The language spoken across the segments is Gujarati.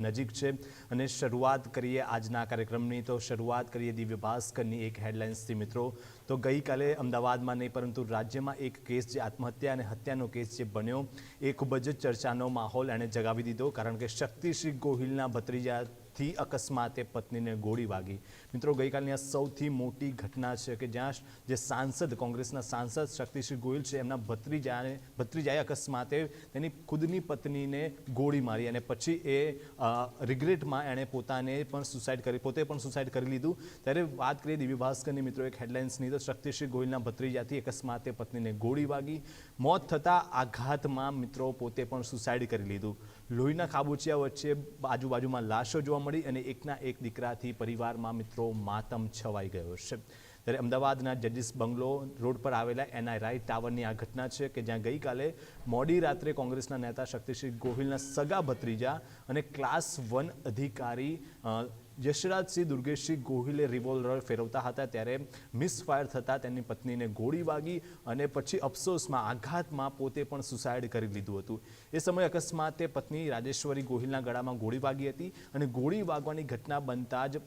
નજીક છે. અને શરૂઆત કરીએ આજના કાર્યક્રમની. તો શરૂઆત કરીએ દિવ્ય ભાસ્કરની એક હેડલાઇન્સથી મિત્રો. તો ગઈકાલે અમદાવાદમાં નહીં, પરંતુ રાજ્યમાં એક કેસ જે આત્મહત્યા અને હત્યાનો કેસ જે બન્યો, એ ખૂબ જ ચર્ચાનો માહોલ એણે જગાવી દીધો, કારણ કે શક્તિશ્રી ગોહિલના ભત્રીજાથી અકસ્માતે પત્નીને ગોળી વાગી. મિત્રો, ગઈકાલની આ સૌથી મોટી ઘટના છે કે જ્યાં જે સાંસદ, કોંગ્રેસના સાંસદ શક્તિશ્રી ગોયલ છે, એમના ભત્રીજાને, ભત્રીજાએ અકસ્માતે તેની ખુદની પત્નીને ગોળી મારી અને પછી એ રિગ્રેટમાં એણે પોતાને પણ સુસાઇડ કરી, પોતે પણ સુસાઇડ કરી લીધું. ત્યારે વાત કરીએ દિવ્ય ભાસ્કરની, મિત્રો, એક હેડલાઇન્સની, તો શક્તિશ્રી ગોયલના ભત્રીજાથી અકસ્માતે પત્નીને ગોળી વાગી. મોત થતાં આઘાતમાં મિત્રો પોતે પણ સુસાઇડ કરી લીધું. લોહીના ખાબોચિયા વચ્ચે આજુબાજુમાં લાશો જોવા મળી અને એકના એક દીકરાથી પરિવારમાં મિત્રો માતમ છવાઈ ગયો છે. ત્યારે અમદાવાદના જજીસ બંગલો રોડ પર આવેલા એનઆઈ ટાવરની આ ઘટના છે કે જ્યાં ગઈકાલે મોડી રાત્રે કોંગ્રેસના નેતા શક્તિસિંહ ગોહિલના સગા ભત્રીજા અને ક્લાસ વન અધિકારી યશરાજસિંહ દુર્ગેશસિંહ ગોહિલે રિવોલ્વર ફેરવતા હતા ત્યારે મિસફાયર થતાં તેની પત્નીને ગોળી વાગી અને પછી અફસોસમાં આઘાતમાં પોતે પણ સુસાઇડ કરી લીધું હતું. એ સમયે અકસ્માતે પત્ની રાજેશ્વરી ગોહિલના ગળામાં ગોળી વાગી હતી અને ગોળી વાગવાની ઘટના બનતા જ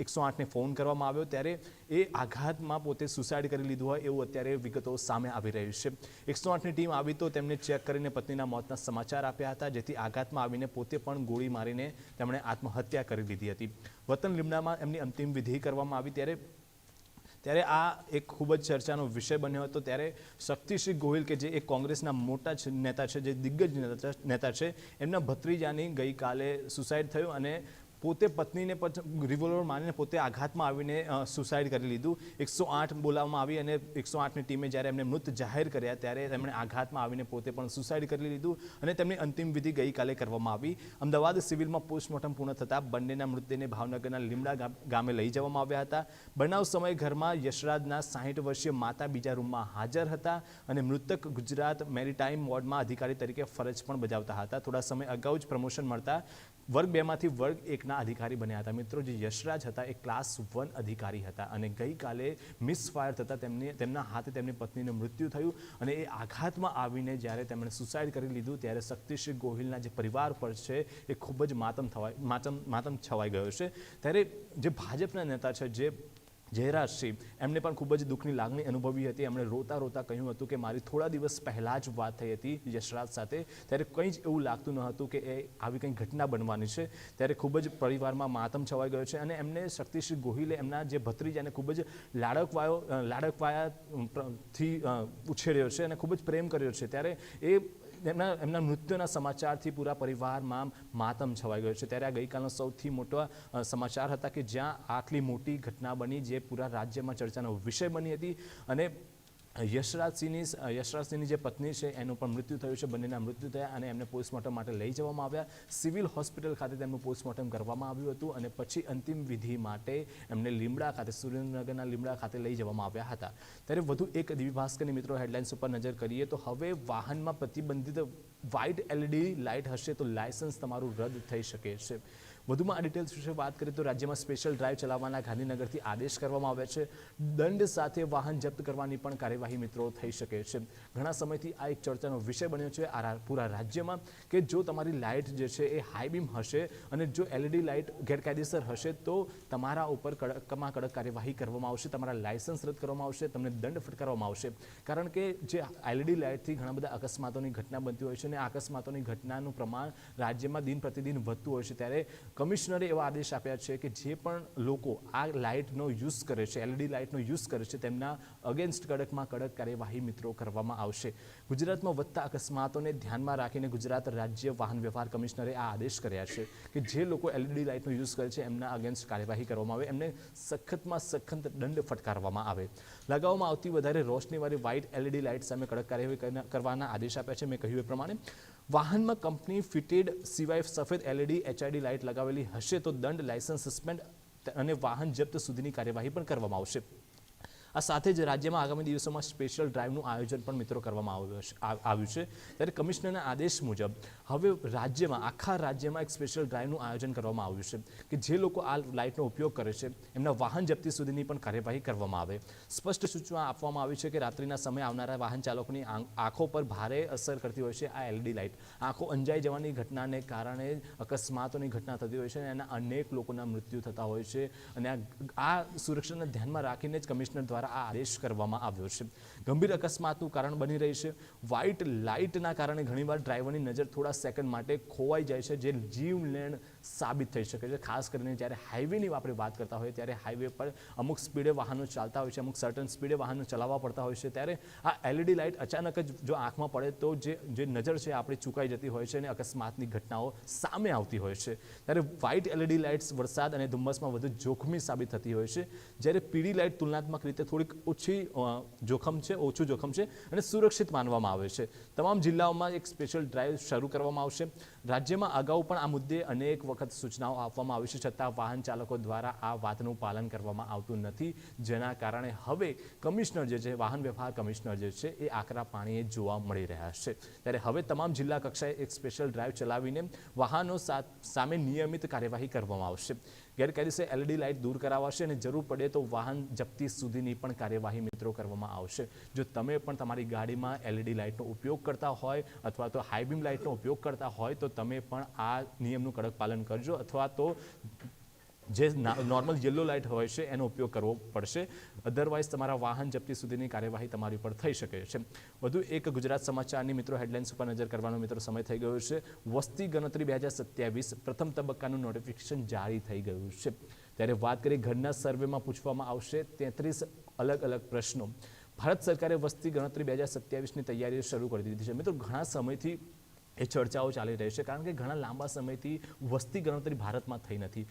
એકસો આઠને ફોન કરવામાં આવ્યો ત્યારે એ આઘાતમાં પોતે સુસાઇડ કરી લીધું હોય એવું અત્યારે વિગતો સામે આવી રહી છે. એકસો આઠની ટીમ આવી તો તેમને ચેક કરીને પત્નીના મોતના સમાચાર આપ્યા હતા, જેથી આઘાતમાં આવીને પોતે પણ ગોળી મારીને તેમણે આત્મહત્યા કરી લીધી હતી. વતન લીમડામાં એમની અંતિમ વિધિ કરવામાં આવી ત્યારે ત્યારે આ એક ખૂબ જ ચર્ચાનો વિષય બન્યો હતો. ત્યારે શક્તિશ્રી ગોહિલ, કે જે એક કોંગ્રેસના મોટા છે- નેતા છે, જે દિગ્ગજ નેતા છે, એમના ભત્રીજાની ગઈકાલે સુસાઇડ થયું અને પોતે પત્નીને રિવોલ્વર મારીને પોતે આઘાતમાં આવીને સુસાઇડ કરી લીધું. એકસો આઠ બોલાવવામાં આવી અને એકસો આઠની ટીમે જ્યારે એમને મૃત જાહેર કર્યા ત્યારે તેમણે આઘાતમાં આવીને પોતે પણ સુસાઇડ કરી લીધું અને તેમની અંતિમ વિધિ ગઈકાલે કરવામાં આવી. અમદાવાદ સિવિલમાં પોસ્ટમોર્ટમ પૂર્ણ થતાં બંનેના મૃતદેહને ભાવનગરના લીમડા ગામે લઈ જવામાં આવ્યા હતા. બનાવ સમય ઘરમાં યશરાજના સાહીઠ વર્ષીય માતા બીજા રૂમમાં હાજર હતા અને મૃતક ગુજરાત મેરીટાઈમ વોર્ડમાં અધિકારી તરીકે ફરજ પણ બજાવતા હતા. થોડા સમય અગાઉ જ પ્રમોશન મળતા વર્ગ બેમાંથી વર્ગ એકના અધિકારી બન્યા હતા. મિત્રો, જે યશરાજ હતા, એ ક્લાસ વન અધિકારી હતા અને ગઈકાલે મિસફાયર થતાં તેમની, તેમના હાથે તેમની પત્નીનું મૃત્યુ થયું અને એ આઘાતમાં આવીને જ્યારે તેમણે સુસાઇડ કરી લીધું, ત્યારે શક્તિશ્રી ગોહિલના જે પરિવાર પર છે, એ ખૂબ જ માતમ થવાય, માતમ માતમ છવાઈ ગયો છે. ત્યારે જે ભાજપના નેતા છે, જે જયરાજસિંહ એમને પણ ખૂબ જ દુઃખની લાગણી અનુભવી હતી. એમણે રોતા રોતા કહ્યું હતું કે મારી થોડા દિવસ પહેલાં જ વાત થઈ હતી યશરાજ સાથે. ત્યારે કંઈ જ એવું લાગતું ન હતું કે એ આવી કંઈ ઘટના બનવાની છે. ત્યારે ખૂબ જ પરિવારમાં માતમ છવાઈ ગયો છે અને એમને શક્તિશ્રી ગોહિલે એમના જે ભત્રીજાને ખૂબ જ લાડકવાયો અ, લાડકવાયા પ્ર- થી અ, ઉછેર્યો છે અને ખૂબ જ પ્રેમ કર્યો છે. ત્યારે એ એમના એમના મૃત્યુના સમાચારથી પૂરા પરિવારમાં માતમ છવાઈ ગયો છે. ત્યારે આ ગઈકાલનો સૌથી મોટો સમાચાર હતા કે જ્યાં આટલી મોટી ઘટના બની, જે પૂરા રાજ્યમાં ચર્ચાનો વિષય બની હતી અને યશરાજસિંહની યશરાજસિંહની જે પત્ની છે, એનું પણ મૃત્યુ થયું છે, બંનેના મૃત્યુ થયા અને એમને પોસ્ટમોર્ટમ માટે લઈ જવામાં આવ્યા. સિવિલ હોસ્પિટલ ખાતે તેમનું પોસ્ટમોર્ટમ કરવામાં આવ્યું હતું અને પછી અંતિમ વિધિ માટે એમને લીમડા ખાતે, સુરેન્દ્રનગરના લીમડા ખાતે લઈ જવામાં આવ્યા હતા. ત્યારે વધુ એક દિવ્ય ભાસ્કરની મિત્રો હેડલાઇન્સ ઉપર નજર કરીએ તો હવે વાહનમાં પ્રતિબંધિત વ્હાઇટ એલઈડી લાઇટ હશે તો લાયસન્સ તમારું રદ થઈ શકે છે. વધુમાં આ ડિટેલ્સ વિશે વાત કરીએ તો રાજ્યમાં સ્પેશિયલ ડ્રાઈવ ચલાવવાના ગાંધીનગરથી આદેશ કરવામાં આવ્યા છે. દંડ સાથે વાહન જપ્ત કરવાની પણ કાર્યવાહી મિત્રો થઈ શકે છે. ઘણા સમયથી આ એક ચર્ચાનો વિષય બન્યો છે આ પૂરા રાજ્યમાં કે જો તમારી લાઇટ જે છે એ હાઈ બીમ હશે અને જો એલઈડી લાઇટ ગેરકાયદેસર હશે તો તમારા ઉપર કડકમાં કડક કાર્યવાહી કરવામાં આવશે, તમારા લાયસન્સ રદ કરવામાં આવશે, તમને દંડ ફટકારવામાં આવશે. કારણ કે જે એલઈડી લાઇટથી ઘણા બધા અકસ્માતોની ઘટના બનતી હોય છે અને અકસ્માતોની ઘટનાનું પ્રમાણ રાજ્યમાં દિન પ્રતિદિન વધતું હોય છે. ત્યારે કમિશનરે એવા આદેશ આપ્યા છે કે જે પણ લોકો આ લાઇટનો યુઝ કરે છે, એલઈડી લાઇટનો યુઝ કરે છે, તેમના અગેન્સ્ટ કડકમાં કડક કાર્યવાહી મિત્રો કરવામાં આવશે. ગુજરાતમાં વધતા અકસ્માતોને ધ્યાનમાં રાખીને ગુજરાત રાજ્ય વાહન વ્યવહાર કમિશનરે આ આદેશ કર્યા છે કે જે લોકો એલઈડી લાઇટનો યુઝ કરે છે એમના અગેન્સ્ટ કાર્યવાહી કરવામાં આવે, એમને સખતમાં સખત દંડ ફટકારવામાં આવે. લગાવવામાં આવતી વધારે રોશનીવાળી વ્હાઇટ એલઈડી લાઇટ સામે કડક કાર્યવાહી કરવાના આદેશ આપ્યા છે. મેં કહ્યું એ પ્રમાણે વાહનમાં કંપની ફિટેડ સિવાય સફેદ એલઈડી, એચઆઈડી લાઇટ લગાવેલી હશે તો દંડ લાયસન્સ સસ્પેન્ડ અને વાહન જપ્ત સુધીની કાર્યવાહી પણ કરવામાં આવશે. આ સાથે જ રાજ્યમાં આગામી દિવસોમાં સ્પેશિયલ ડ્રાઈવનું આયોજન પણ મિત્રો કરવામાં આવ્યું છે- ત્યારે કમિશનરના આદેશ મુજબ હવે રાજ્યમાં, આખા રાજ્યમાં એક સ્પેશિયલ ડ્રાઈવનું આયોજન કરવામાં આવ્યું છે કે જે લોકો આ લાઇટનો ઉપયોગ કરે છે, એમના વાહન જપ્તી સુધીની પણ કાર્યવાહી કરવામાં આવે. સ્પષ્ટ સૂચના આપવામાં આવી છે કે રાત્રિના સમયે આવનારા વાહન ચાલકોની આંખો પર ભારે અસર કરતી હોય છે આ એલઈડી લાઇટ આંખો અંજાઈ જવાની ઘટનાને કારણે અકસ્માતોની ઘટના થતી હોય છે અને એના અનેક લોકોના મૃત્યુ થતા હોય છે. અને આ સુરક્ષાને ધ્યાનમાં રાખીને જ કમિશનર દ્વારા આ આદેશ કરવામાં આવ્યો છે ગંભીર અકસ્માતનું કારણ બની રહી છે. વ્હાઇટ લાઇટના કારણે ઘણીવાર ડ્રાઈવરની નજર થોડા સેકન્ડ માટે ખોવાઈ જાય છે, જે જીવલેણ સાબિત થઈ શકે છે. ખાસ કરીને જ્યારે હાઈવેની આપણે વાત કરતા હોઈએ ત્યારે હાઈવે પર અમુક સ્પીડે વાહનો ચાલતા હોય છે, અમુક સર્ટન સ્પીડે વાહનો ચલાવવા પડતા હોય છે. ત્યારે આ એલઈડી લાઇટ અચાનક જ જો આંખમાં પડે તો જે જે નજર છે આપણી ચૂકાઈ જતી હોય છે અને અકસ્માતની ઘટનાઓ સામે આવતી હોય છે. ત્યારે વ્હાઇટ એલઈડી લાઇટ્સ વરસાદ અને ધુમ્મસમાં વધુ જોખમી સાબિત થતી હોય છે. જ્યારે પીળી લાઇટ તુલનાત્મક રીતે થોડીક ઓછી જોખમ છે. ઓછું જોખમ છે અને સુરક્ષિત માનવામાં આવે છે. તમામ જિલ્લાઓમાં એક સ્પેશિયલ ડ્રાઈવ શરૂ કરવામાં આવશે. રાજ્યમાં અગાઉ પણ આ મુદ્દે અનેક વખત સૂચનાઓ આપવામાં આવી છે, છતાં વાહન ચાલકો દ્વારા આ વાતનું પાલન કરવામાં આવતું નથી, જેના કારણે હવે કમિશનર જે છે, વાહન વ્યવહાર કમિશનર જે છે, એ આકરા પાણીએ જોવા મળી રહ્યા છે. ત્યારે હવે તમામ જિલ્લા કક્ષાએ એક સ્પેશિયલ ડ્રાઈવ ચલાવીને વાહનો સામે નિયમિત કાર્યવાહી કરવામાં આવશે. ગેરકાયદેસર એલઈડી લાઇટ દૂર કરાવાશે અને જરૂર પડે તો વાહન જપ્તી સુધીની પણ કાર્યવાહી મિત્રો કરવામાં આવશે. જો તમે પણ તમારી ગાડીમાં એલઈડી લાઇટનો ઉપયોગ કરતા હોય અથવા તો હાઈબીમ લાઇટનો ઉપયોગ કરતા હોય તો તમે પણ આ નિયમનું કડક પાલન કરજો અથવા તો જે નોર્મલ યલો લાઇટ હોય છે, એનો ઉપયોગ કરવો પડશે. અધરવાઇઝ તમારા વાહન જપ્તી સુધીની કાર્યવાહી તમારી પર થઈ શકે છે. વધુ એક ગુજરાત સમાચારની મિત્રો હેડલાઇન્સ ઉપર નજર કરવાનો મિત્રો સમય થઈ ગયો છે. વસ્તી ગણતરી બે હજાર સત્યાવીસ પ્રથમ તબક્કાનું નોટિફિકેશન જારી થઈ ગયું છે. ત્યારે વાત કરીએ ઘરના સર્વેમાં પૂછવામાં આવશે તેત્રીસ અલગ અલગ પ્રશ્નો. ભારત સરકારે વસ્તી ગણતરી બે હજાર સત્યાવીસની તૈયારીઓ શરૂ કરી દીધી છે. મિત્રો, ઘણા સમયથી એ ચર્ચાઓ ચાલી રહી છે, કારણ કે ઘણા લાંબા સમયથી વસ્તી ગણતરી ભારતમાં થઈ નથી.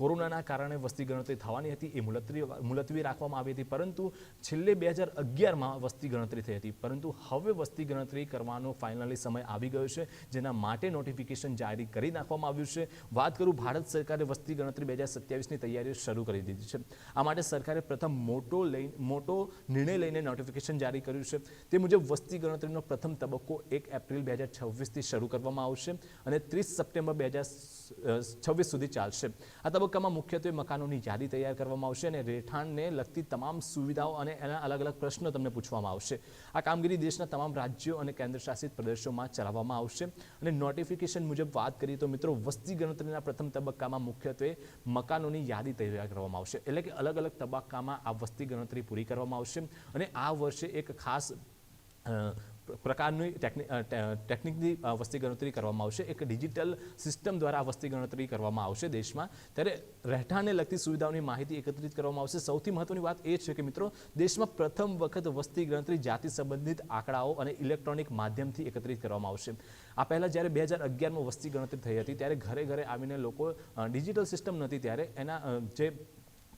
કોરોનાના કારણે વસ્તી ગણતરી થવાની હતી, એ મુલતવી મુલતવી રાખવામાં આવી હતી, પરંતુ છેલ્લે બે હજાર અગિયારમાં વસ્તી ગણતરી થઈ હતી. પરંતુ હવે વસ્તી ગણતરી કરવાનો ફાઇનલી સમય આવી ગયો છે, જેના માટે નોટિફિકેશન જારી કરી નાખવામાં આવ્યું છે. વાત કરું ભારત સરકારે વસ્તી ગણતરી બે હજાર સત્યાવીસની તૈયારીઓ શરૂ કરી દીધી છે. આ માટે સરકારે પ્રથમ મોટો લઈ, મોટો નિર્ણય લઈને નોટિફિકેશન જારી કર્યું છે. તે મુજબ વસ્તી ગણતરીનો પ્રથમ તબક્કો એક એપ્રિલ બે હજાર છવ્વીસથી શરૂ કરવામાં આવશે અને ત્રીસ સપ્ટેમ્બર બે હજાર છવ્વીસ સુધી ચાલશે. આ તબક્કામાં મુખ્યત્વે મકાનોની યાદી તૈયાર કરવામાં આવશે અને રહેઠાણને લગતી તમામ સુવિધાઓ અને એના અલગ અલગ પ્રશ્નો તમને પૂછવામાં આવશે. આ કામગીરી દેશના તમામ રાજ્યો અને કેન્દ્રશાસિત પ્રદેશોમાં ચલાવવામાં આવશે. અને નોટિફિકેશન મુજબ વાત કરીએ તો મિત્રો, વસ્તી ગણતરીના પ્રથમ તબક્કામાં મુખ્યત્વે મકાનોની યાદી તૈયાર કરવામાં આવશે. એટલે કે અલગ અલગ તબક્કામાં આ વસ્તી ગણતરી પૂરી કરવામાં આવશે. અને આ વર્ષે એક ખાસ પ્રકારની ટેકનિ ટેકનિકની વસ્તી ગણતરી કરવામાં આવશે. એક ડિજિટલ સિસ્ટમ દ્વારા વસ્તી ગણતરી કરવામાં આવશે દેશમાં. ત્યારે રહેઠાણને લગતી સુવિધાઓની માહિતી એકત્રિત કરવામાં આવશે. સૌથી મહત્વની વાત એ છે કે મિત્રો, દેશમાં પ્રથમ વખત વસ્તી ગણતરી જાતિ સંબંધિત આંકડાઓ અને ઇલેક્ટ્રોનિક માધ્યમથી એકત્રિત કરવામાં આવશે. આ પહેલાં જ્યારે બે હજાર અગિયારમાં વસ્તી ગણતરી થઈ હતી, ત્યારે ઘરે ઘરે આવીને લોકો ડિજિટલ સિસ્ટમ નથી ત્યારે એના જે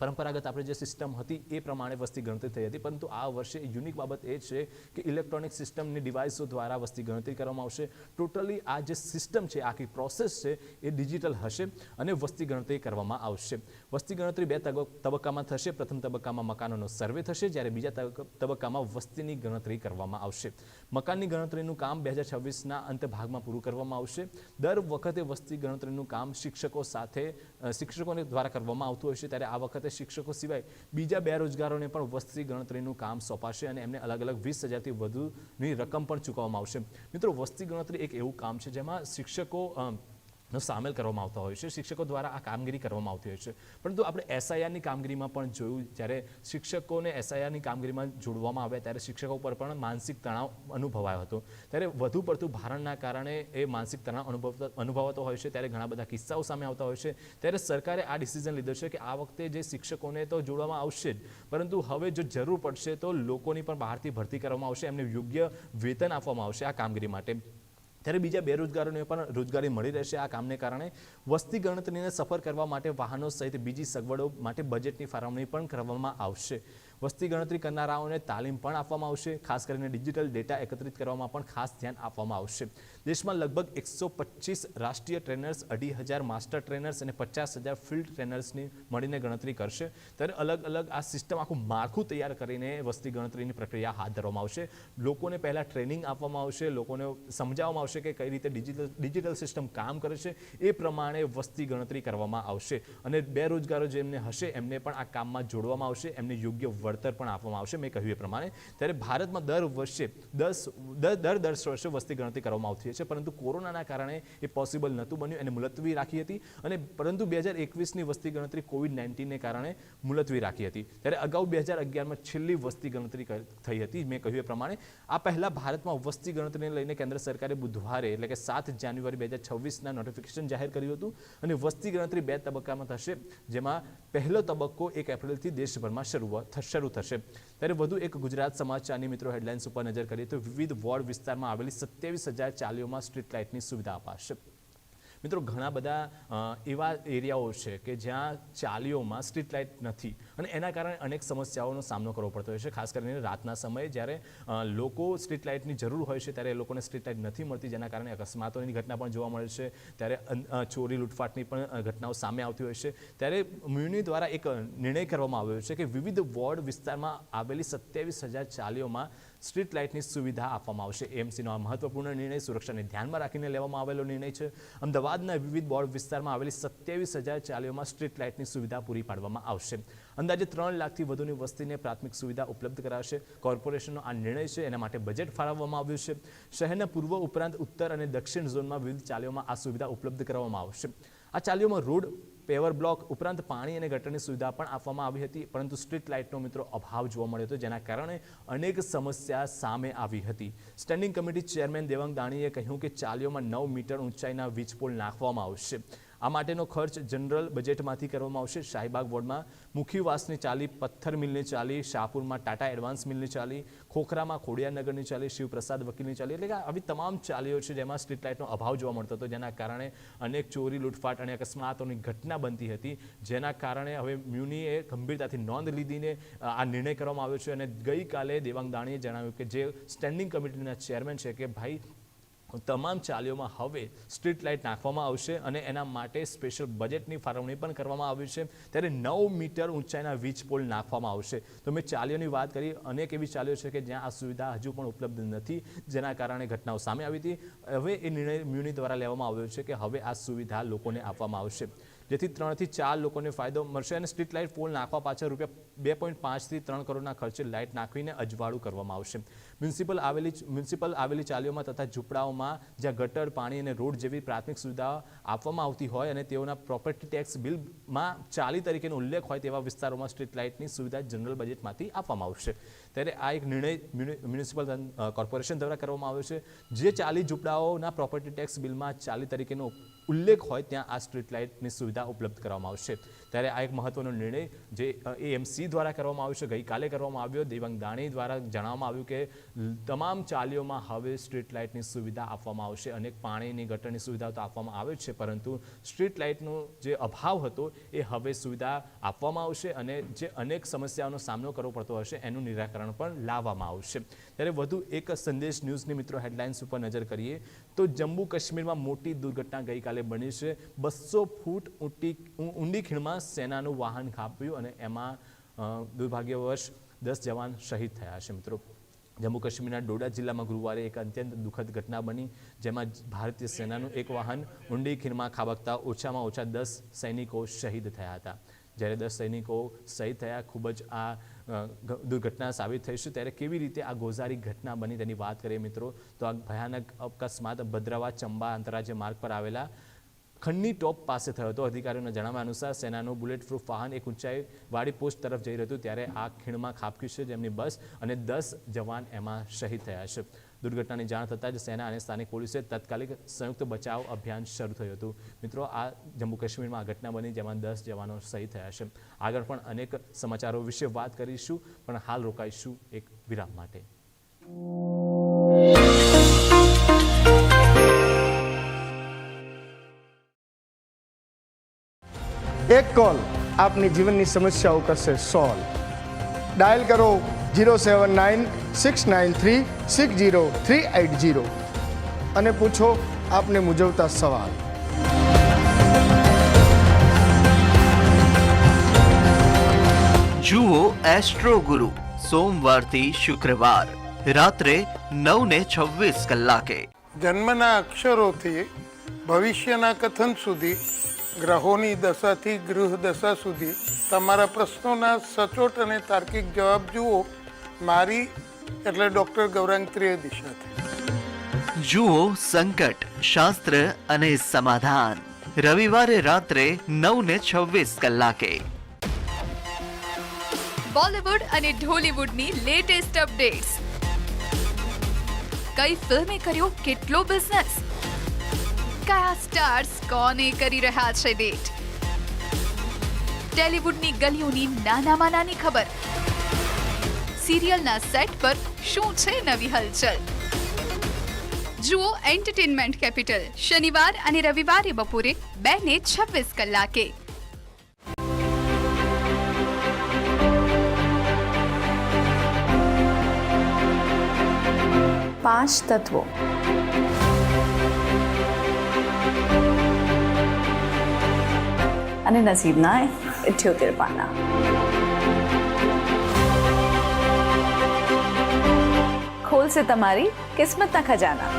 પરંપરાગત આપણે જે સિસ્ટમ હતી એ પ્રમાણે વસ્તી ગણતરી થઈ હતી, પરંતુ આ વર્ષે યુનિક બાબત એ છે કે ઇલેક્ટ્રોનિક સિસ્ટમની ડિવાઇસો દ્વારા વસ્તી ગણતરી કરવામાં આવશે. ટોટલી આ જે સિસ્ટમ છે, આખી પ્રોસેસ છે, એ ડિજિટલ હશે અને વસ્તી ગણતરી કરવામાં આવશે. વસ્તી ગણતરી બે તબક- તબક્કામાં થશે. પ્રથમ તબક્કામાં મકાનોનો સર્વે થશે, જ્યારે બીજા તબક્ક- તબક્કામાં વસ્તીની ગણતરી કરવામાં આવશે. મકાનની ગણતરીનું કામ બે હજાર છવ્વીસના અંત ભાગમાં પૂરું કરવામાં આવશે. દર વખતે વસ્તી ગણતરીનું કામ શિક્ષકો સાથે શિક્ષકોને દ્વારા કરવામાં આવતું હોય છે, ત્યારે આ વખતે શિક્ષકો સિવાય બીજા બેરોજગારોને પણ વસ્તી ગણતરીનું કામ સોંપાશે અને એમને અલગ અલગ વીસ હજારથી વધુની રકમ પણ ચૂકવવામાં આવશે. મિત્રો વસ્તી ગણતરી એક એવું કામ છે જેમાં શિક્ષકો નો સામેલ કરવામાં આવતા હોય છે. શિક્ષકો દ્વારા આ કામગીરી કરવામાં આવતી હોય છે. પરંતુ આપણે એસઆઈઆરની કામગીરીમાં પણ જોયું, જ્યારે શિક્ષકોને એસઆઈઆરની કામગીરીમાં જોડવામાં આવ્યા, ત્યારે શિક્ષકો પર પણ માનસિક તણાવ અનુભવાયો હતો. ત્યારે વધુ પડતું ભારણના કારણે એ માનસિક તણાવ અનુભવતા, અનુભવાતો હોય છે. ત્યારે ઘણા બધા કિસ્સાઓ સામે આવતા હોય છે. ત્યારે સરકારે આ ડિસિઝન લીધો છે કે આ વખતે જે શિક્ષકોને તો જોડવામાં આવશે જ, પરંતુ હવે જો જરૂર પડશે તો લોકોની પણ બહારથી ભરતી કરવામાં આવશે. એમને યોગ્ય વેતન આપવામાં આવશે આ કામગીરી માટે. ત્યારે બીજા બેરોજગારોને પણ રોજગારી મળી રહેશે આ કામને કારણે વસ્તી ગણતરીને સફર કરવા માટે વાહનો સહિત બીજી સગવડો માટે બજેટની ફાળવણી પણ કરવામાં આવશે. વસ્તી ગણતરી કરનારાઓને તાલીમ પણ આપવામાં આવશે. ખાસ કરીને ડિજિટલ ડેટા એકત્રિત કરવામાં પણ ખાસ ધ્યાન આપવામાં આવશે. દેશમાં લગભગ એકસો પચીસ રાષ્ટ્રીય ટ્રેનર્સ, અઢી હજાર માસ્ટર ટ્રેનર્સ અને પચાસ હજાર ફિલ્ડ ટ્રેનર્સની મળીને ગણતરી કરશે. ત્યારે અલગ અલગ આ સિસ્ટમ આખું માળખું તૈયાર કરીને વસ્તી ગણતરીની પ્રક્રિયા હાથ ધરવામાં આવશે. લોકોને પહેલાં ટ્રેનિંગ આપવામાં આવશે, લોકોને સમજાવવામાં આવશે કે કઈ રીતે ડિજિટલ ડિજિટલ સિસ્ટમ કામ કરે છે, એ પ્રમાણે વસ્તી ગણતરી કરવામાં આવશે. અને બેરોજગારો જેમને હશે, એમને પણ આ કામમાં જોડવામાં આવશે, એમને યોગ્ય વળતર પણ આપવામાં આવશે, મેં કહ્યું એ પ્રમાણે. ત્યારે ભારતમાં દર વર્ષે, દસ, દર દર દસ વર્ષે વસ્તી ગણતરી કરવામાં આવતી છે પરંતુ કોરોનાના કારણે એ પોસિબલ નહોતું બન્યું એને મુલતવી રાખી હતી. અને પરંતુ બે હજાર એકવીસની વસ્તી ગણતરી કોવિડ નાઇન્ટીનને કારણે મુલતવી રાખી હતી. ત્યારે અગાઉ બે હજાર અગિયારમાં છેલ્લી વસ્તી ગણતરી થઈ હતી. મેં કહ્યું એ પ્રમાણે આ પહેલાં ભારતમાં વસ્તી ગણતરીને લઈને કેન્દ્ર સરકારે બુધવારે એટલે કે સાત જાન્યુઆરી બે હજાર છવ્વીસના નોટિફિકેશન જાહેર કર્યું હતું. અને વસ્તી ગણતરી બે તબક્કામાં થશે, જેમાં પહેલો તબક્કો એક એપ્રિલથી દેશભરમાં શરૂઆત શરૂ થશે. ત્યારે વધુ એક ગુજરાત સમાચારની મિત્રો હેડલાઇન્સ ઉપર નજર કરીએ તો વિવિધ વોર્ડ વિસ્તારમાં આવેલી સત્યાવીસ હજાર ચાલીઓમાં સ્ટ્રીટ લાઇટની સુવિધા અપાશે. મિત્રો, ઘણા બધા એવા એરિયાઓ છે કે જ્યાં ચાલીઓમાં સ્ટ્રીટ લાઇટ નથી અને એના કારણે અનેક સમસ્યાઓનો સામનો કરવો પડતો હોય છે. ખાસ કરીને રાતના સમયે જ્યારે લોકો સ્ટ્રીટ લાઇટની જરૂર હોય છે ત્યારે એ લોકોને સ્ટ્રીટ લાઇટ નથી મળતી, જેના કારણે અકસ્માતોની ઘટના પણ જોવા મળે છે, ત્યારે ચોરી લૂંટફાટની પણ ઘટનાઓ સામે આવતી હોય છે. ત્યારે મ્યુનિ દ્વારા એક નિર્ણય કરવામાં આવ્યો છે કે વિવિધ વોર્ડ વિસ્તારમાં આવેલી સત્યાવીસ હજાર ચાલીઓમાં સ્ટ્રીટ લાઇટની સુવિધા આપવામાં આવશે. એમસીનો આ મહત્વપૂર્ણ નિર્ણય સુરક્ષાને ધ્યાનમાં રાખીને લેવામાં આવેલો નિર્ણય છે. અમદાવાદના વિવિધ બોર્ડ વિસ્તારમાં આવેલી સત્યાવીસ હજાર ચાલીઓમાં સ્ટ્રીટ લાઇટની સુવિધા પૂરી પાડવામાં આવશે. અંદાજે ત્રણ લાખથી વધુની વસ્તીને પ્રાથમિક સુવિધા ઉપલબ્ધ કરાશે. કોર્પોરેશનનો આ નિર્ણય છે, એના માટે બજેટ ફાળવવામાં આવ્યું છે. શહેરના પૂર્વ ઉપરાંત ઉત્તર અને દક્ષિણ ઝોનમાં વિવિધ ચાલીઓમાં આ સુવિધા ઉપલબ્ધ કરવામાં આવશે. આ ચાલીઓમાં રોડ પેવર બ્લોક ઉપરાંત પાણી અને ગટરની સુવિધા પણ આપવામાં આવી હતી, પરંતુ સ્ટ્રીટ લાઇટનો મિત્રો અભાવ જોવા મળ્યો હતો, જેના કારણે અનેક સમસ્યા સામે આવી હતી. સ્ટેન્ડિંગ કમિટી ચેરમેન દેવાંગ દાણીએ કહ્યું કે ચાલીઓમાં નવ મીટર ઊંચાઈના વીજ પોલ નાખવામાં આવશે. આ માટેનો ખર્ચ જનરલ બજેટમાંથી કરવામાં આવશે. શાહીબાગ વોર્ડમાં મુખીવાસની ચાલી, પથ્થર મિલની ચાલી, શાહપુરમાં ટાટા એડવાન્સ મિલની ચાલી, ખોખરામાં ખોડિયાનગરની ચાલી, શિવપ્રસાદ વકીલની ચાલી, એટલે કે આવી તમામ ચાલીઓ છે જેમાં સ્ટ્રીટ લાઇટનો અભાવ જોવા મળતો હતો. જેના કારણે અનેક ચોરી, લૂંટફાટ અને અકસ્માતોની ઘટના બનતી હતી. જેના કારણે હવે મ્યુનિએ ગંભીરતાથી નોંધ લીધીને આ નિર્ણય કરવામાં આવ્યો છે. અને ગઈકાલે દેવાંગ દાણીએ જણાવ્યું કે જે સ્ટેન્ડિંગ કમિટીના ચેરમેન છે કે ભાઈ તમામ ચાલીઓમાં હવે સ્ટ્રીટ લાઇટ નાખવામાં આવશે અને એના માટે સ્પેશિયલ બજેટની ફાળવણી પણ કરવામાં આવી છે. ત્યારે નવ મીટર ઊંચાઈના વીજ પોલ નાખવામાં આવશે. તો મેં ચાલીઓની વાત કરી. અનેક એવી ચાલીઓ છે કે જ્યાં આ સુવિધા હજુ પણ ઉપલબ્ધ નથી, જેના કારણે ઘટનાઓ સામે આવી હતી. હવે એ નિર્ણય મ્યુની દ્વારા લેવામાં આવ્યો છે કે હવે આ સુવિધા લોકોને આપવામાં આવશે. જેથી ત્રણથી ચાર લોકોને ફાયદો મળશે અને સ્ટ્રીટ લાઇટ પોલ નાખવા પાછળ રૂપિયા બે પોઈન્ટ પાંચથી ત્રણ કરોડના ખર્ચે લાઇટ નાખીને અજવાળું કરવામાં આવશે. મ્યુનિસિપલ આવેલી મ્યુનિસિપલ આવેલી ચાલીઓમાં તથા ઝૂંપડાઓમાં જ્યાં ગટર, પાણી અને રોડ જેવી પ્રાથમિક સુવિધાઓ આપવામાં આવતી હોય અને તેઓના પ્રોપર્ટી ટેક્સ બિલમાં ચાલી તરીકેનો ઉલ્લેખ હોય તેવા વિસ્તારોમાં સ્ટ્રીટ લાઇટની સુવિધા જનરલ બજેટમાંથી આપવામાં આવશે. ત્યારે આ એક નિર્ણય મ્યુનિસિપલ કોર્પોરેશન દ્વારા કરવામાં આવ્યો છે. જે ચાલી ઝૂંપડાઓના પ્રોપર્ટી ટેક્સ બિલમાં ચાલી તરીકેનો ઉલ્લેખ હોય ત્યાં આ સ્ટ્રીટ લાઇટની સુવિધા ઉપલબ્ધ કરવામાં આવશે. ત્યારે આ એક મહત્વનો નિર્ણય જે એએમસી દ્વારા કરવામાં આવ્યો છે, ગઈકાલે કરવામાં આવ્યો. દેવાંગ દાણી દ્વારા જણાવવામાં આવ્યું કે તમામ ચાલીઓમાં હવે સ્ટ્રીટ લાઇટની સુવિધા આપવામાં આવશે. અનેક પાણીની, ગટરની સુવિધા તો આપવામાં આવે છે, પરંતુ સ્ટ્રીટ લાઇટનો જે અભાવ હતો એ હવે સુવિધા આપવામાં આવશે અને જે અનેક સમસ્યાઓનો સામનો કરવો પડતો હશે એનું નિરાકરણ પણ લાવવામાં આવશે. ત્યારે વધુ એક સંદેશ ન્યૂઝની મિત્રો હેડલાઇન્સ ઉપર નજર કરીએ તો જમ્મુ કાશ્મીરમાં મોટી દુર્ઘટના ગઈકાલે બની છે. બસો ફૂટ ઊંટી ઊંડી ખીણમાં સેનાનું વાહન ખાપ્યું અને એમાં દુર્ભાગ્યવશ દસ જવાન શહીદ થયા છે મિત્રો. જમ્મુ કાશ્મીરના ડોડા જિલ્લામાં ગુરુવારે એક અત્યંત દુઃખદ ઘટના બની, જેમાં ભારતીય સેનાનું એક વાહન ઊંડી ખીણમાં ખાબકતા ઓછામાં ઓછા દસ સૈનિકો શહીદ થયા હતા. જ્યારે દસ સૈનિકો શહીદ થયા, ખૂબ જ આ દુર્ઘટના સાબિત થઈ છે ત્યારે કેવી રીતે આ ગોઝારી ઘટના બની તેની વાત કરીએ મિત્રો? તો આ ભયાનક અકસ્માત ભદ્રાવા ચંબા આંતરરાજ્ય માર્ગ પર આવેલા ખંડની ટોપ પાસે થયો હતો. અધિકારીઓના જણાવ્યા અનુસાર સેનાનું બુલેટ પ્રૂફ વાહન એક ઊંચાઈવાળી પોસ્ટ તરફ જઈ રહ્યું હતું. ત્યારે આ ખીણમાં ખાબક્યું છે જેમની બસ અને દસ જવાન એમાં શહીદ થયા છે. દુર્ઘટનાની જાણ થતાં જ સેના અને સ્થાનિક પોલીસે તાત્કાલિક સંયુક્ત બચાવ અભિયાન શરૂ થયું હતું. મિત્રો, આ જમ્મુ કાશ્મીરમાં આ ઘટના બની જેમાં દસ જવાનો શહીદ થયા છે. આગળ પણ અનેક સમાચારો વિશે વાત કરીશું, પણ હાલ રોકાઈશું એક વિરામ માટે. એક કોલ આપની જીવનની સમસ્યાઓ કરશે સોલ્વ. ડાયલ કરો zero seven nine six nine three six zero three eight zero અને પૂછો આપને મૂંઝવતા સવાલ. જુઓ એસ્ટ્રો ગુરુ સોમવારથી શુક્રવાર રાત્રે નવ ને છવ્વીસ કલાકે. જન્મના અક્ષરોથી ભવિષ્યના કથન સુધી ગ્રહોની દશાથી ગૃહ દશા સુધી તમારા પ્રશ્નોના સચોટ અને તાર્કિક જવાબ જુઓ. મારી એટલે ડૉક્ટર ગૌરાંગ ત્રિવેદી સાથે જુઓ સંકટ શાસ્ત્ર અને સમાધાન. રવિવારે રાત્રે નવ ને છવ્વીસ કલાકે. બોલિવૂડ અને ઢોલિવૂડની લેટેસ્ટ અપડેટ્સ કઈ ફિલ્મે કર્યો કેટલો બિઝનેસ કયા સ્ટાર્સ કોને કરી રહ્યા છે ડેટ ટેલિવૂડની ગલીઓની નાનામાં નાની ખબર. સિરિયલના સેટ પર શું છે નવી હલચલ જુઓ એન્ટરટેનમેન્ટ કેપિટલ શનિવાર અને રવિવારે બપોરે બે ને છવ્વીસ કલાકે પાંચ તત્વો અને નસીબના ઇઠ્યોતેર પાના ખોલશે તમારી કિસ્મતના ખજાના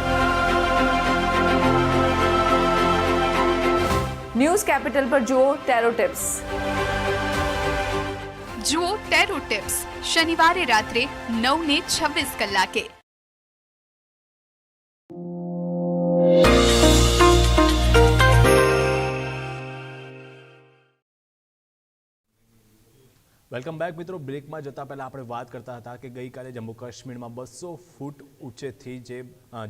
ન્યૂઝ કેપિટલ પર જુઓ ટેરો ટિપ્સ જુઓ ટેરો ટિપ્સ શનિવારે રાત્રે નવ ને છવ્વીસ કલાકે વેલકમ બેક મિત્રો. બ્રેકમાં જતાં પહેલાં આપણે વાત કરતા હતા કે ગઈકાલે જમ્મુ કાશ્મીરમાં બસો ફૂટ ઊંચેથી જે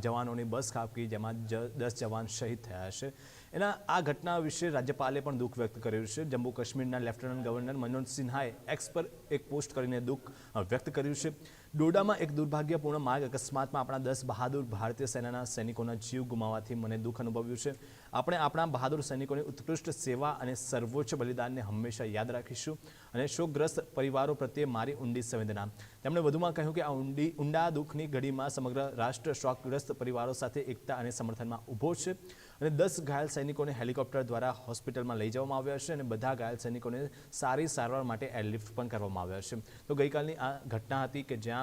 જવાનોની બસ ખાબકી જેમાં દસ જવાન શહીદ થયા છે. એના, આ ઘટના વિશે રાજ્યપાલે પણ દુઃખ વ્યક્ત કર્યું છે. જમ્મુ કાશ્મીરના લેફ્ટનન્ટ ગવર્નર મનોજ સિન્હાએ એક્સ પર એક પોસ્ટ કરીને દુઃખ વ્યક્ત કર્યું છે. ડોડામાં એક દુર્ભાગ્યપૂર્ણ માર્ગ અકસ્માતમાં આપણા દસ બહાદુર ભારતીય સેનાના સૈનિકોના જીવ ગુમાવવાથી મને દુઃખ અનુભવ્યું છે. આપણે આપણા બહાદુર સૈનિકોની ઉત્કૃષ્ટ સેવા અને સર્વોચ્ચ બલિદાનને હંમેશા યાદ રાખીશું અને શોકગ્રસ્ત પરિવારો પ્રત્યે મારી ઊંડી સંવેદના. તેમણે વધુમાં કહ્યું કે આ ઊંડી, ઊંડા દુઃખની ઘડીમાં સમગ્ર રાષ્ટ્ર શોકગ્રસ્ત પરિવારો સાથે એકતા અને સમર્થનમાં ઊભો છે અને દસ ઘાયલ સૈનિકોને હેલિકોપ્ટર દ્વારા હોસ્પિટલમાં લઈ જવામાં આવ્યા છે અને બધા ઘાયલ સૈનિકોને સારી સારવાર માટે એરલિફ્ટ પણ કરવામાં આવ્યા છે. તો ગઈકાલની આ ઘટના હતી કે જ્યાં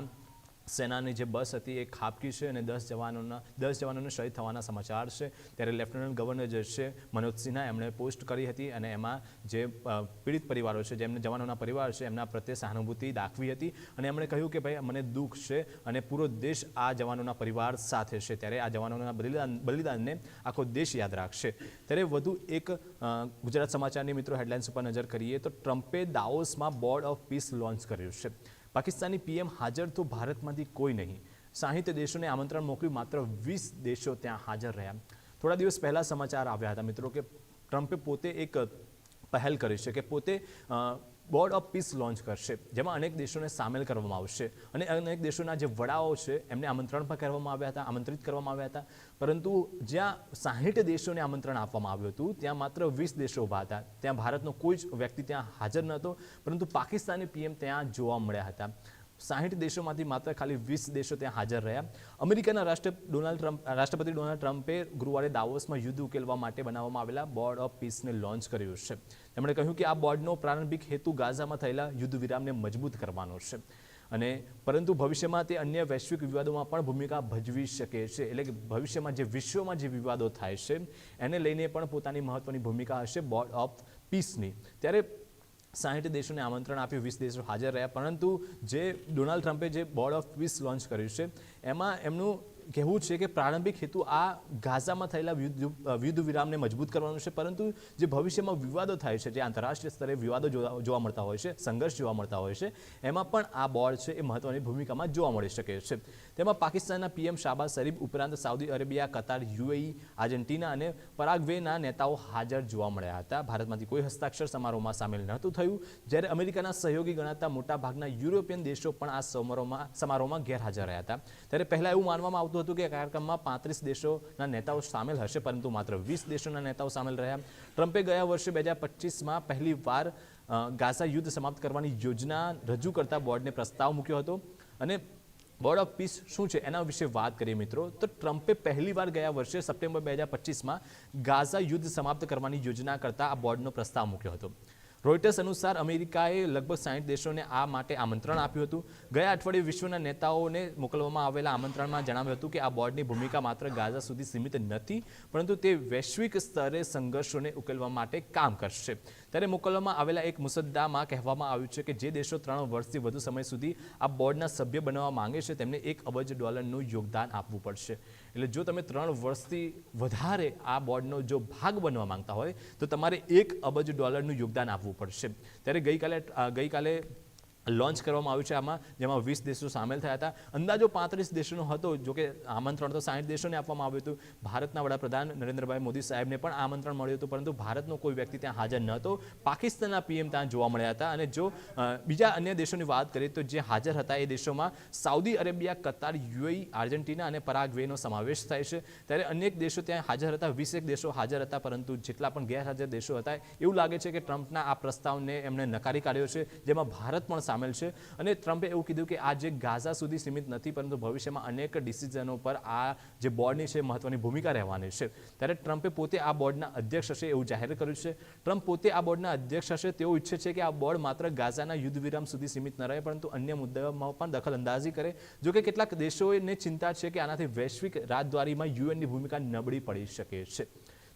સેનાની જે બસ હતી એ ખાબકી છે અને દસ જવાનોના દસ જવાનોને શહીદ થવાના સમાચાર છે. ત્યારે લેફ્ટનન્ટ ગવર્નર જે છે, મનોજ સિન્હા એમણે પોસ્ટ કરી હતી અને એમાં જે પીડિત પરિવારો છે જેમને જવાનોના પરિવાર છે, એમના પ્રત્યે સહાનુભૂતિ દાખવી હતી અને એમણે કહ્યું કે ભાઈ, મને દુઃખ છે અને પૂરો દેશ આ જવાનોના પરિવાર સાથે છે. ત્યારે આ જવાનોના બલિદાન, બલિદાનને આખો દેશ યાદ રાખશે. ત્યારે વધુ એક ગુજરાત સમાચારની મિત્રો હેડલાઇન્સ ઉપર નજર કરીએ તો ટ્રમ્પે દાઓસમાં બોર્ડ ઓફ પીસ લોન્ચ કર્યું છે. પાકિસ્તાની પીએમ હાજર તો ભારતમાંથી કોઈ નહીં. સાહિત્ય દેશોને આમંત્રણ મોકલ્યું માત્ર વીસ દેશો ત્યાં હાજર રહ્યા. થોડા દિવસ પહેલા સમાચાર આવ્યા હતા મિત્રો કે ટ્રમ્પે પોતે એક પહેલ કરી છે કે પોતે બોર્ડ ઓફ પીસ લોન્ચ કરશે, જેમાં અનેક દેશોને સામેલ કરવામાં આવશે. અને અનેક દેશોના જે વડાઓ છે, એમને આમંત્રણ પણ કરવામાં આવ્યા હતા, આમંત્રિત કરવામાં આવ્યા હતા. પરંતુ જ્યાં સાહીઠ દેશોને આમંત્રણ આપવામાં આવ્યું હતું, ત્યાં માત્ર વીસ દેશો ઊભા હતા. ત્યાં ભારતનો કોઈ જ વ્યક્તિ ત્યાં હાજર નહોતો, પરંતુ પાકિસ્તાની પીએમ ત્યાં જોવા મળ્યા હતા. સાહીઠ દેશોમાંથી માત્ર ખાલી વીસ દેશો ત્યાં હાજર રહ્યા. અમેરિકાના રાષ્ટ્ર, ડોનાલ્ડ ટ્રમ્પ રાષ્ટ્રપતિ ડોનાલ્ડ ટ્રમ્પે ગુરુવારે દાવોસમાં યુદ્ધ ઉકેલવા માટે બનાવવામાં આવેલા બોર્ડ ઓફ પીસને લોન્ચ કર્યું છે. તેમણે કહ્યું કે આ બોર્ડનો પ્રારંભિક હેતુ ગાઝામાં થયેલા યુદ્ધ વિરામને મજબૂત કરવાનો છે. અને પરંતુ ભવિષ્યમાં તે અન્ય વૈશ્વિક વિવાદોમાં પણ ભૂમિકા ભજવી શકે છે. એટલે કે ભવિષ્યમાં જે વિશ્વમાં જે વિવાદો થાય છે, એને લઈને પણ પોતાની મહત્વની ભૂમિકા હશે બોર્ડ ઓફ પીસની. ત્યારે સાહીઠ દેશોને આમંત્રણ આપ્યું, વીસ દેશો હાજર રહ્યા. પરંતુ જે ડોનાલ્ડ ટ્રમ્પે જે બોર્ડ ઓફ પીસ લોન્ચ કર્યું છે, એમાં એમનું કહેવું છે કે પ્રારંભિક હેતુ આ ગાઝામાં થયેલા યુદ્ધ વિરામને મજબૂત કરવાનું છે, પરંતુ જે ભવિષ્યમાં વિવાદો થાય છે, જે આંતરરાષ્ટ્રીય સ્તરે વિવાદો જોવા જોવા મળતા હોય છે, સંઘર્ષ જોવા મળતા હોય છે, એમાં પણ આ બોર્ડ છે એ મહત્વની ભૂમિકામાં જોવા મળી શકે છે. તેમાં પાકિસ્તાનના પીએમ શાબાઝ શરીફ ઉપરાંત Saudi Arabia, Qatar, UAE, Argentina અને પરાગ્વેના નેતાઓ હાજર જોવા મળ્યા હતા. ભારતમાંથી કોઈ હસ્તાક્ષર સમારોહમાં સામેલ નહોતું થયું. જ્યારે અમેરિકાના સહયોગી ગણાતા મોટાભાગના યુરોપિયન દેશો પણ આ સમારોહમાં સમારોહમાં ગેરહાજર રહ્યા હતા. ત્યારે પહેલાં એવું માનવામાં આવતું હતું કે કાર્યક્રમમાં પાંત્રીસ દેશોના નેતાઓ સામેલ હશે, પરંતુ માત્ર વીસ દેશોના નેતાઓ સામેલ રહ્યા. ટ્રમ્પે ગયા વર્ષે બે હજાર પચીસમાં પહેલી વાર ગાઝા યુદ્ધ સમાપ્ત કરવાની યોજના રજૂ કરતા બોર્ડને પ્રસ્તાવ મૂક્યો હતો. અને બોર્ડ ઓફ પીસ શું છે એના વિશે વાત કરીએ મિત્રો. તો ટ્રમ્પે પહેલીવાર ગયા વર્ષે સપ્ટેમ્બર બે હજાર પચીસમાં ગાઝા યુદ્ધ સમાપ્ત કરવાની યોજના કરતા આ બોર્ડનો પ્રસ્તાવ મૂક્યો હતો. રોયટર્સ અનુસાર અમેરિકાએ લગભગ સાઠ દેશોને આ માટે આમંત્રણ આપ્યું હતું. ગયા અઠવાડિયે વિશ્વના નેતાઓને મોકલવામાં આવેલા આમંત્રણમાં જણાવ્યું હતું કે આ બોર્ડની ભૂમિકા માત્ર ગાઝા સુધી સીમિત નથી, પરંતુ તે વૈશ્વિક સ્તરે સંઘર્ષોને ઉકેલવા માટે કામ કરશે. ત્યારે મોકલવામાં આવેલા એક મુસદ્દામાં કહેવામાં આવ્યું છે કે જે દેશો ત્રણ વર્ષથી વધુ સમય સુધી આ બોર્ડના સભ્ય બનવા માંગે છે, તેમને એક અબજ ડોલરનું યોગદાન આપવું પડશે. એટલે જો તમે ત્રણ વર્ષથી વધારે આ બોર્ડનો જો ભાગ બનવા માંગતા હોય, તો તમારે એક અબજ ડોલરનું યોગદાન આપવું પડશે. ત્યારે ગઈકાલે ગઈકાલે લોન્ચ કરવામાં આવ્યું છે આમાં, જેમાં વીસ દેશો સામેલ થયા હતા. અંદાજો પાંત્રીસ દેશોનો હતો, જો કે આમંત્રણ તો સાઠ દેશોને આપવામાં આવ્યું હતું. ભારતના વડાપ્રધાન નરેન્દ્રભાઈ મોદી સાહેબને પણ આમંત્રણ મળ્યું હતું, પરંતુ ભારતનો કોઈ વ્યક્તિ ત્યાં હાજર ન હતો. પાકિસ્તાનના પીએમ ત્યાં જોવા મળ્યા હતા. અને જો બીજા અન્ય દેશોની વાત કરીએ તો જે હાજર હતા એ દેશોમાં Saudi Arabia, Qatar, UAE, Argentina અને પરાગ્વેનો સમાવેશ થાય છે. ત્યારે અનેક દેશો ત્યાં હાજર હતા, વીસેક દેશો હાજર હતા, પરંતુ જેટલા પણ ગેરહાજર દેશો હતા, એવું લાગે છે કે ટ્રમ્પના આ પ્રસ્તાવને એમણે નકારી કાઢ્યો છે, જેમાં ભારત પણ સામેલ છે. અને ટ્રમ્પે એવું કીધું કે આ જે ગાઝા સુધી સીમિત નથી, પરંતુ ભવિષ્યમાં અનેક ડિસિઝનો પર આ જે બોર્ડની છે મહત્વની ભૂમિકા રહેવાની છે. ત્યારે ટ્રમ્પે પોતે આ બોર્ડના અધ્યક્ષ હશે એવું જાહેર કર્યું છે. ટ્રમ્પ પોતે આ બોર્ડના અધ્યક્ષ હશે તેઓ ઈચ્છે છે કે આ બોર્ડ માત્ર ગાઝાના યુદ્ધ વિરામ સુધી સીમિત ન રહે, પરંતુ અન્ય મુદ્દાઓમાં પણ દખલ અંદાજી કરે. જો કે કેટલાક દેશોને ચિંતા છે કે આનાથી વૈશ્વિક રાજદ્વારીમાં યુએનની ભૂમિકા નબળી પડી શકે છે.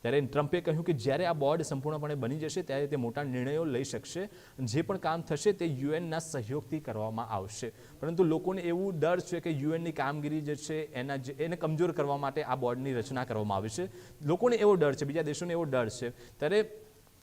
ત્યારે ટ્રમ્પે કહ્યું કે જ્યારે આ બોર્ડ સંપૂર્ણપણે બની જશે, ત્યારે તે મોટા નિર્ણયો લઈ શકશે. જે પણ કામ થશે તે યુએનના સહયોગથી કરવામાં આવશે. પરંતુ લોકોને એવું ડર છે કે યુએનની કામગીરી જે છે, એના જે એને કમજોર કરવા માટે આ બોર્ડની રચના કરવામાં આવી છે. લોકોને એવો ડર છે, બીજા દેશોને એવો ડર છે. ત્યારે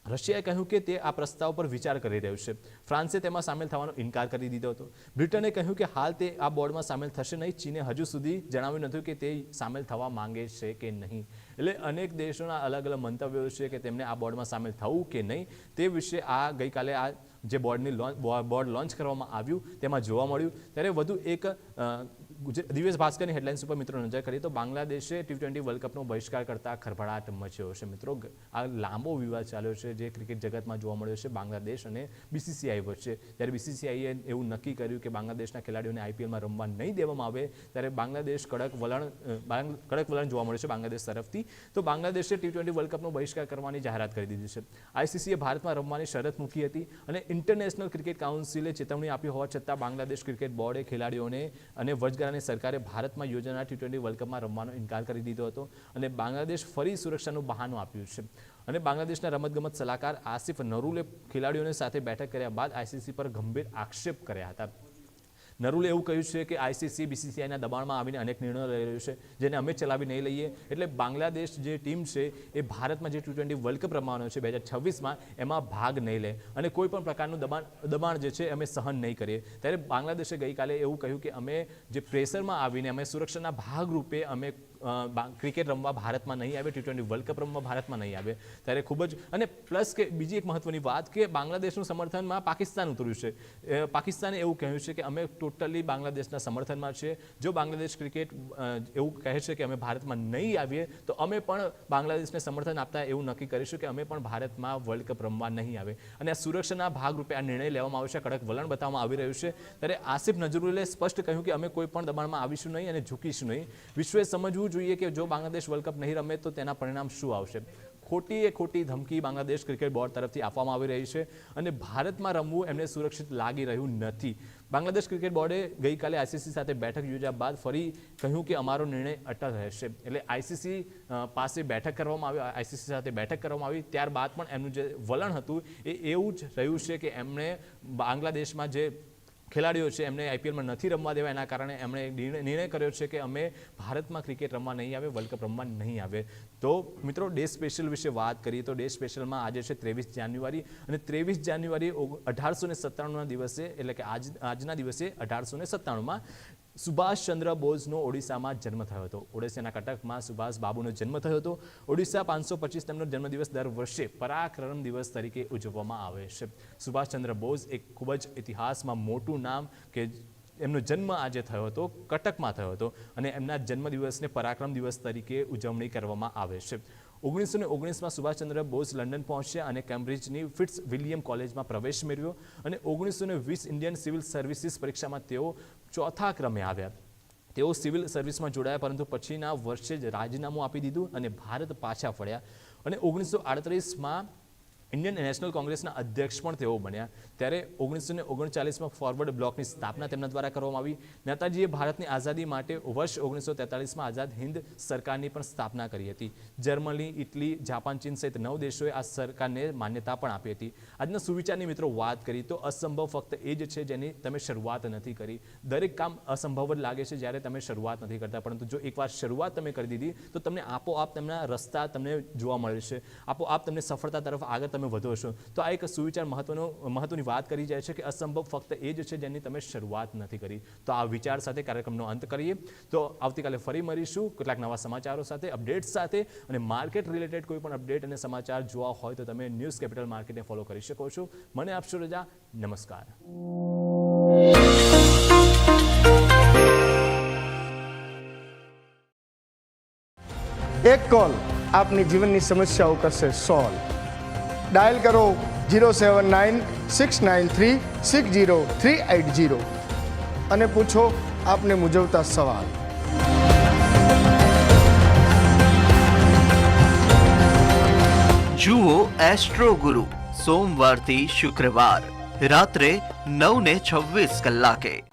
રશિયાએ કહ્યું કે તે આ પ્રસ્તાવ પર વિચાર કરી રહ્યું છે. ફ્રાન્સે તેમાં સામેલ થવાનો ઇનકાર કરી દીધો હતો. બ્રિટને કહ્યું કે હાલ તે આ બોર્ડમાં સામેલ થશે નહીં. ચીને હજુ સુધી જણાવ્યું નથી કે તે સામેલ થવા માંગે છે કે નહીં. એટલે અનેક દેશોના અલગ અલગ મંતવ્યો છે કે તેમને આ બોર્ડમાં સામેલ થવું કે નહીં, તે વિશે આ ગઈકાલે આ જે બોર્ડની બોર્ડ લોન્ચ કરવામાં આવ્યું, તેમાં જોવા મળ્યું. ત્યારે વધુ એક દિવ્ય ભાસ્કરની હેડલાઇન્સ ઉપર મિત્રો નજર કરીએ તો બાંગ્લાદેશે ટી ટ્વેન્ટી વર્લ્ડ કપનો બહિષ્કાર કરતા ખરભડાટ મચ્યો છે. મિત્રો આ લાંબો વિવાદ ચાલ્યો છે જે ક્રિકેટ જગતમાં જોવા મળ્યો છે. બાંગ્લાદેશ અને બીસીસીઆઈ વચ્ચે. ત્યારે બીસીસીઆઈએ એવું નક્કી કર્યું કે બાંગ્લાદેશના ખેલાડીઓને આઈપીએલમાં રમવા નહીં દેવામાં આવે. ત્યારે બાંગ્લાદેશ કડક વલણ કડક વલણ જોવા મળ્યું છે બાંગ્લાદેશ તરફથી. તો બાંગ્લાદેશે ટી ટ્વેન્ટી વર્લ્ડ કપનો બહિષ્કાર કરવાની જાહેરાત કરી દીધી છે. આઈસીસીએ ભારતમાં રમવાની શરત મૂકી હતી અને ઇન્ટરનેશનલ ક્રિકેટ કાઉન્સિલે ચેતવણી આપી હોવા છતાં બાંગ્લાદેશ ક્રિકેટ બોર્ડે ખેલાડીઓને અને વચગાળાની સરકારે ભારતમાં યોજાનાર ટી ટ્વેન્ટી વર્લ્ડ કપમાં રમવાનો ઇનકાર કરી દીધો હતો અને બાંગ્લાદેશ ફરી સુરક્ષાનું બહાનું આપ્યું છે. અને બાંગ્લાદેશના રમતગમત સલાહકાર આસિફ નરૂલે ખેલાડીઓને સાથે બેઠક કર્યા બાદ આઈસીસી પર ગંભીર આક્ષેપ કર્યા હતા. નરુલે એવું કહ્યું છે કે આઈસીસી બીસીસીઆઈના દબાણમાં આવીને અનેક નિર્ણયો લઈ રહ્યું છે, જેને અમે ચલાવી નહીં લઈએ. એટલે બાંગ્લાદેશ જે ટીમ છે, એ ભારતમાં જે ટી ટ્વેન્ટી વર્લ્ડ કપ રમવાનો છે બે હજાર છવ્વીસમાં, એમાં ભાગ નહીં લે. અને કોઈ પણ પ્રકારનું દબાણ દબાણ જે છે, અમે સહન નહીં કરીએ. ત્યારે બાંગ્લાદેશે ગઈકાલે એવું કહ્યું કે અમે જે પ્રેશરમાં આવીને, અમે સુરક્ષાના ભાગરૂપે અમે ક્રિકેટ રમવા ભારતમાં નહીં આવે ટી ટ્વેન્ટી વર્લ્ડ કપ રમવા ભારતમાં નહીં આવે. ત્યારે ખૂબ જ, અને પ્લસ કે બીજી એક મહત્વની વાત કે બાંગ્લાદેશનું સમર્થનમાં પાકિસ્તાન ઉતર્યું છે. પાકિસ્તાને એવું કહ્યું છે કે અમે ટોટલી બાંગ્લાદેશના સમર્થનમાં છીએ જો બાંગ્લાદેશ ક્રિકેટ એવું કહે છે કે અમે ભારતમાં નહીં આવીએ, તો અમે પણ બાંગ્લાદેશને સમર્થન આપતા એવું નક્કી કરીશું કે અમે પણ ભારતમાં વર્લ્ડ કપ રમવા નહીં આવે. અને આ સુરક્ષાના ભાગરૂપે આ નિર્ણય લેવામાં આવ્યો છે, કડક વલણ બતાવવામાં આવી રહ્યું છે. ત્યારે આસિફ નજરુલે સ્પષ્ટ કહ્યું કે અમે કોઈ પણ દબાણમાં આવીશું નહીં અને ઝૂકીશું નહીં. વિશ્વે સમજવું જોઈએ કે જો બાંગ્લાદેશ વર્લ્ડ કપ નહીં રમે તો તેના પરિણામ શું આવશે? ખોટી એ ખોટી ધમકી બાંગ્લાદેશ ક્રિકેટ બોર્ડ તરફથી આપવામાં આવી રહી છે અને ભારતમાં રમવું એમને સુરક્ષિત લાગી રહ્યું નથી. બાંગ્લાદેશ ક્રિકેટ બોર્ડે ગઈકાલે આઈસીસી સાથે બેઠક યોજ્યા બાદ ફરી કહ્યું કે અમારો નિર્ણય અટલ રહેશે. એટલે આઈસીસી પાસે બેઠક કરવામાં આવી આઈસીસી સાથે બેઠક કરવામાં આવી. ત્યારબાદ પણ એમનું જે વલણ હતું એ એવું જ રહ્યું છે કે એમણે બાંગ્લાદેશમાં જે ખેલાડીઓ છે, એમને આઈપીએલમાં નથી રમવા દેવા, એના કારણે એમણે નિર્ણય કર્યો છે કે અમે ભારતમાં ક્રિકેટ રમવા નહીં આવે, વર્લ્ડ કપ રમવા નહીં આવે. તો મિત્રો, ડે સ્પેશિયલ વિશે વાત કરીએ તો ડે સ્પેશિયલમાં આજે છે ત્રેવીસ જાન્યુઆરી અને ત્રેવીસ જાન્યુઆરી અઢારસો ને સત્તાણુંના દિવસે, એટલે કે આજ આજના દિવસે અઢારસો ને સત્તાણુંમાં સુભાષચંદ્ર બોઝનો ઓડિશામાં જન્મ થયો હતો. ઓડિશાના કટકમાં સુભાષ બાબુનો જન્મ થયો હતો. ઓડિશા પાંચસો પચીસ તેમનો જન્મદિવસ દર વર્ષે પરાક્રમ દિવસ તરીકે ઉજવવામાં આવે છે. સુભાષચંદ્ર બોઝ એક ખૂબ જ ઇતિહાસમાં મોટું નામ કે એમનો જન્મ આજે થયો હતો, કટકમાં થયો હતો અને એમના જન્મદિવસને પરાક્રમ દિવસ તરીકે ઉજવણી કરવામાં આવે છે. ઓગણીસો ને ઓગણીસમાં સુભાષચંદ્ર બોઝ લંડન પહોંચ્યા અને કેમ્બ્રિજની ફિટ્સ વિલિયમ કોલેજમાં પ્રવેશ મેળવ્યો અને ઓગણીસો ને વીસ ઇન્ડિયન સિવિલ સર્વિસીસ પરીક્ષામાં તેઓ ચોથા ક્રમે આવ્યા. તેઓ સિવિલ સર્વિસમાં જોડાયા, પરંતુ પછીના વર્ષે જ રાજીનામું આપી દીધું અને ભારત પાછા ફળ્યા અને ઓગણીસો આડત્રીસમાં ઇન્ડિયન નેશનલ કોંગ્રેસના અધ્યક્ષ પણ તેઓ બન્યા. ત્યારે ઓગણીસો ને ઓગણચાલીસમાં ફોરવર્ડ બ્લોકની સ્થાપના તેમના દ્વારા કરવામાં આવી. નેતાજીએ ભારતની આઝાદી માટે વર્ષ ઓગણીસો તેતાલીસમાં આઝાદ હિન્દ સરકારની પણ સ્થાપના કરી હતી. જર્મની, ઇટલી, જાપાન, ચીન સહિત નવ દેશોએ આ સરકારને માન્યતા પણ આપી હતી. આજના સુવિચારની મિત્રો વાત કરી તો અસંભવ ફક્ત એ જ છે જેની તમે શરૂઆત નથી કરી. દરેક કામ અસંભવ જ લાગે છે જ્યારે તમે શરૂઆત નથી કરતા. પરંતુ જો એકવાર શરૂઆત તમે કરી દીધી તો તમને આપોઆપ તેમના રસ્તા તમને જોવા મળે છે આપોઆપ તમને સફળતા તરફ આગળ તમે વધો છો તો આ એક સુવિચાર મહત્વનો, મહત્વની વાત કરી જાય છે કે અસંભવ ફક્ત એ જ છે જેની તમે શરૂઆત નથી કરી. તો આ વિચાર સાથે કાર્યક્રમનો અંત કરીએ. તો આવતીકાલે ફરી મળીશું. કેટલાક નવા સમાચારો સાથે, અપડેટ્સ સાથે અને માર્કેટ રિલેટેડ કોઈ પણ અપડેટ અને સમાચાર જોવા હોય તો તમે ન્યૂઝ કેપિટલ માર્કેટને ફોલો કરી શકો છો. મને આપશો રજા, નમસ્કાર. એક કોલ આપની જીવનની સમસ્યાઓ કરશે સોલ્વ. ડાયલ કરો zero seven nine, six nine three, six zero three eight zero અને પૂછો આપને મૂજવતા સવાલ. જુઓ એસ્ટ્રો ગુરુ, સોમવારથી શુક્રવાર, રાત્રે નવ ને છવ્વીસ કલાકે.